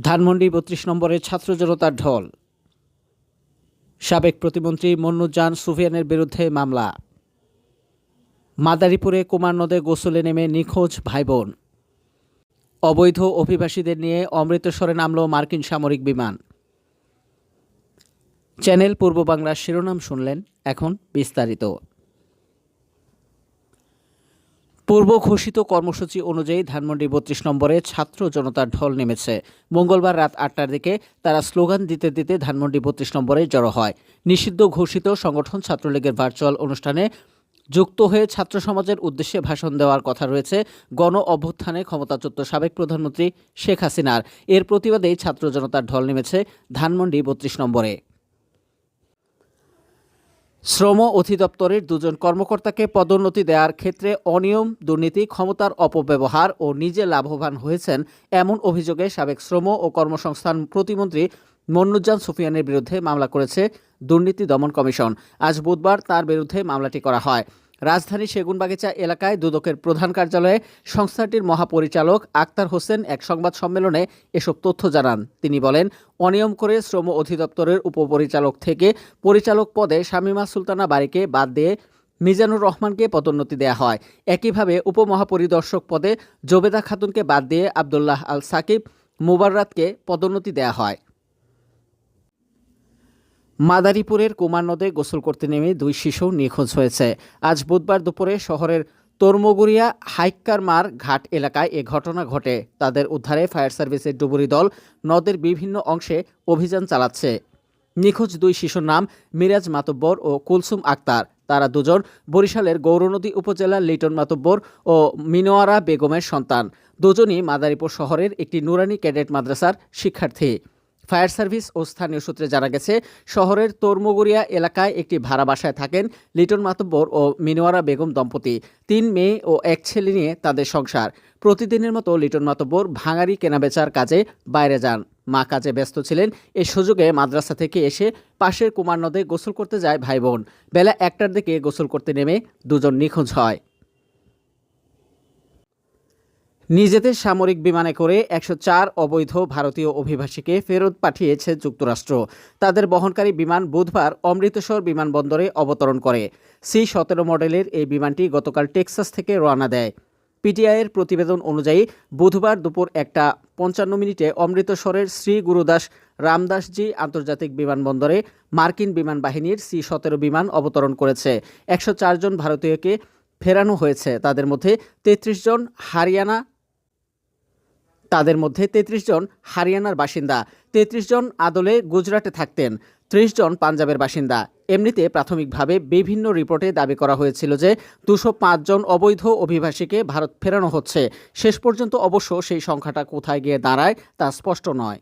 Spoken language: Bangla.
ধানমন্ডি বত্রিশ নম্বরের ছাত্র জনতার ঢল। সাবেক প্রতিমন্ত্রী মন্নুজান সুফিয়ানের বিরুদ্ধে মামলা। মাদারীপুরে কুমার নদে গোসলে নেমে নিখোঁজ ভাইবোন। অবৈধ অভিবাসীদের নিয়ে অমৃতসরে নামল মার্কিন সামরিক বিমান। চ্যানেল পূর্ব বাংলার শিরোনাম শুনলেন এখন বিস্তারিত। পূর্ব ঘোষিত কর্মসূচি অনুযায়ী ধানমন্ডি বত্রিশ নম্বরে ছাত্র জনতার ঢল নেমেছে। মঙ্গলবার রাত আটটার দিকে তারা স্লোগান দিতে দিতে ধানমন্ডি বত্রিশ নম্বরে জড়ো হয়। নিষিদ্ধ ঘোষিত সংগঠন ছাত্রলীগের ভার্চুয়াল অনুষ্ঠানে যুক্ত হয়ে ছাত্র সমাজের উদ্দেশ্যে ভাষণ দেওয়ার কথা রয়েছে গণ অভ্যুত্থানে ক্ষমতাচ্যুত সাবেক প্রধানমন্ত্রী শেখ হাসিনার। এর প্রতিবাদেই ছাত্র জনতার ঢল নেমেছে ধানমন্ডি বত্রিশ নম্বরে। শ্রম অধিদপ্তরের দুজন কর্মকর্তাকে পদোন্নতি দেওয়ার ক্ষেত্রে অনিয়ম, দুর্নীতি, ক্ষমতার অপব্যবহার ও নিজে লাভবান হয়েছেন এমন অভিযোগে সাবেক শ্রম ও কর্মসংস্থান প্রতিমন্ত্রী মন্নুজ্জান সুফিয়ানের বিরুদ্ধে মামলা করেছে দুর্নীতি দমন কমিশন। আজ বুধবার তার বিরুদ্ধে মামলাটি করা হয়। রাজধানী সেগুনবাগিচা এলাকায় দুদকের প্রধান কার্যালয়ে সংস্থাটির মহাপরিচালক আক্তার হোসেন এক সংবাদ সম্মেলনে এসব তথ্য জানান। তিনি বলেন, অনিয়ম করে শ্রম অধিদপ্তরের উপপরিচালক থেকে পরিচালক পদে শামীমা সুলতানা বাড়িকে বাদ দিয়ে মিজানুর রহমানকে পদোন্নতি দেওয়া হয়। একইভাবে উপমহাপরিদর্শক পদে জোবেদা খাতুনকে বাদ দিয়ে আবদুল্লাহ আল সাকিব মুবাররাতকে পদোন্নতি দেওয়া হয়। মাদারীপুরের কুমার নদে গোসল করতে নেমে দুই শিশু নিখোঁজ হয়েছে। আজ বুধবার দুপুরে শহরের তর্মগুড়িয়া হাইক্কারমার ঘাট এলাকায় এ ঘটনা ঘটে। তাদের উদ্ধারে ফায়ার সার্ভিসের ডুবুরি দল নদের বিভিন্ন অংশে অভিযান চালাচ্ছে। নিখোঁজ দুই শিশুর নাম মিরাজ মাতব্বর ও কুলসুম আক্তার। তারা দুজন বরিশালের গৌরনদী উপজেলার লিটন মাতব্বর ও মিনোয়ারা বেগমের সন্তান। দুজনই মাদারীপুর শহরের একটি নুরানি ক্যাডেট মাদ্রাসার শিক্ষার্থী। ফায়ার সার্ভিস ও স্থানীয় সূত্রে জানা গেছে, শহরের তর্মগুড়িয়া এলাকায় একটি ভাড়া বাসায় থাকেন লিটন মাতব্বর ও মিনোয়ারা বেগম দম্পতি। তিন মেয়ে ও এক ছেলে নিয়ে তাদের সংসার। প্রতিদিনের মতো লিটন মাতব্বর ভাঙারি কেনাবেচার কাজে বাইরে যান। মা কাজে ব্যস্ত ছিলেন। এ সুযোগে মাদ্রাসা থেকে এসে পাশের কুমার নদে গোসল করতে যায় ভাই বোন। বেলা একটার দিকে গোসল করতে নেমে দুজন নিখোঁজ হয়। নিজেদের সামরিক বিমানে করে একশো চার অবৈধ ভারতীয় অভিবাসীকে ফেরত পাঠিয়েছে যুক্তরাষ্ট্র। তাদের বহনকারী বিমান বুধবার অমৃতসর বিমানবন্দরে অবতরণ করে। সি সতেরো মডেলের এই বিমানটি গতকাল টেক্সাস থেকে রওনা দেয়। পিটিআইয়ের প্রতিবেদন অনুযায়ী, বুধবার দুপুর একটা পঞ্চান্ন মিনিটে অমৃতসরের শ্রী গুরুদাস রামদাসজি আন্তর্জাতিক বিমানবন্দরে মার্কিন বিমান বাহিনীর সি সতেরো বিমান অবতরণ করেছে। একশো জন ভারতীয়কে ফেরানো হয়েছে। তাদের মধ্যে তেত্রিশ জন হারিয়ানা তাদের মধ্যে তেত্রিশ জন হারিয়ানার বাসিন্দা, তেত্রিশ জন আদলে গুজরাটে থাকতেন, ত্রিশ জন পাঞ্জাবের বাসিন্দা। এমনিতে প্রাথমিকভাবে বিভিন্ন রিপোর্টে দাবি করা হয়েছিল যে দুশো জন অবৈধ অভিবাসীকে ভারত ফেরানো হচ্ছে। শেষ পর্যন্ত অবশ্য সেই সংখ্যাটা কোথায় গিয়ে দাঁড়ায় তা স্পষ্ট নয়।